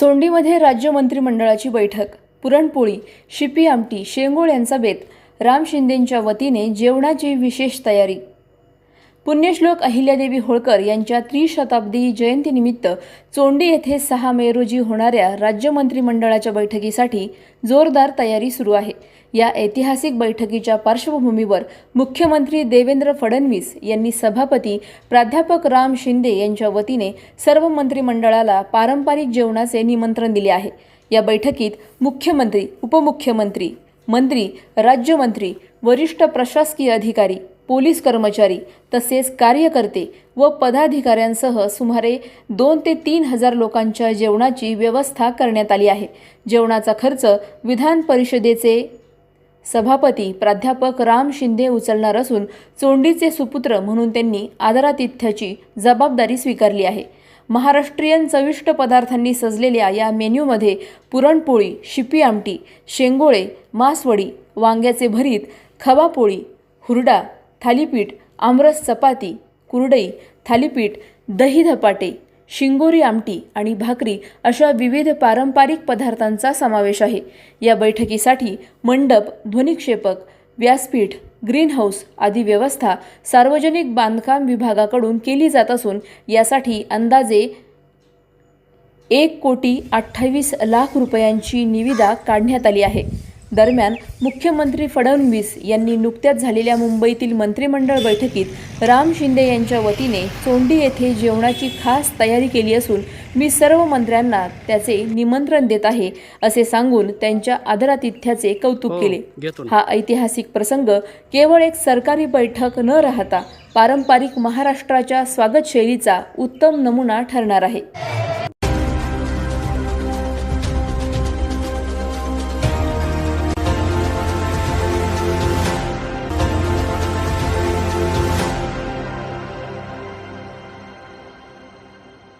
सोंडीमध्ये राज्य मंत्रिमंडळाची बैठक पुरणपोळी शिपी आमटी शेंगोळ यांचा बेत राम शिंदेंच्या वतीने जेवणाची विशेष तयारी पुण्यश्लोक अहिल्यादेवी होळकर यांच्या त्रिशताब्दी जयंतीनिमित्त चोंडी येथे सहा मे रोजी होणाऱ्या राज्य मंत्रिमंडळाच्या बैठकीसाठी जोरदार तयारी सुरू आहे. या ऐतिहासिक बैठकीच्या पार्श्वभूमीवर मुख्यमंत्री देवेंद्र फडणवीस यांनी सभापती प्राध्यापक राम शिंदे यांच्या वतीने सर्व मंत्रिमंडळाला पारंपरिक जेवणाचे निमंत्रण दिले आहे. या बैठकीत मुख्यमंत्री उपमुख्यमंत्री मंत्री राज्यमंत्री वरिष्ठ प्रशासकीय अधिकारी पोलीस कर्मचारी तसेच कार्यकर्ते व पदाधिकाऱ्यांसह सुमारे दोन ते तीन हजार लोकांच्या जेवणाची व्यवस्था करण्यात आली आहे. जेवणाचा खर्च विधान परिषदेचे सभापती प्राध्यापक राम शिंदे उचलणार असून चोंडीचे सुपुत्र म्हणून त्यांनी आदरातिथ्याची जबाबदारी स्वीकारली आहे. महाराष्ट्रीयन चविष्ट पदार्थांनी सजलेल्या या मेन्यूमध्ये पुरणपोळी शिपी आमटी शेंगोळे मासवडी वांग्याचे भरीत खवापोळी हुरडा थालीपीठ आमरस चपाती कुरडई थालीपीठ दही धपाटे शिंगोरी आमटी आणि भाकरी अशा विविध पारंपरिक पदार्थांचा समावेश आहे. या बैठकीसाठी मंडप ध्वनिक्षेपक व्यासपीठ ग्रीन हाऊस आदी व्यवस्था सार्वजनिक बांधकाम विभागाकडून केली जात असून यासाठी अंदाजे एक कोटी अठ्ठावीस लाख रुपयांची निविदा काढण्यात आली आहे. दरम्यान मुख्यमंत्री फडणवीस यांनी नुकत्याच झालेल्या मुंबईतील मंत्रिमंडळ बैठकीत राम शिंदे यांच्या वतीने चोंडी येथे जेवणाची खास तयारी केली असून मी सर्व मंत्र्यांना त्याचे निमंत्रण देत आहे असे सांगून त्यांच्या आदरातिथ्याचे कौतुक केले घेतो ना. हा ऐतिहासिक प्रसंग केवळ एक सरकारी बैठक न राहता पारंपरिक महाराष्ट्राच्या स्वागत शैलीचा उत्तम नमुना ठरणार आहे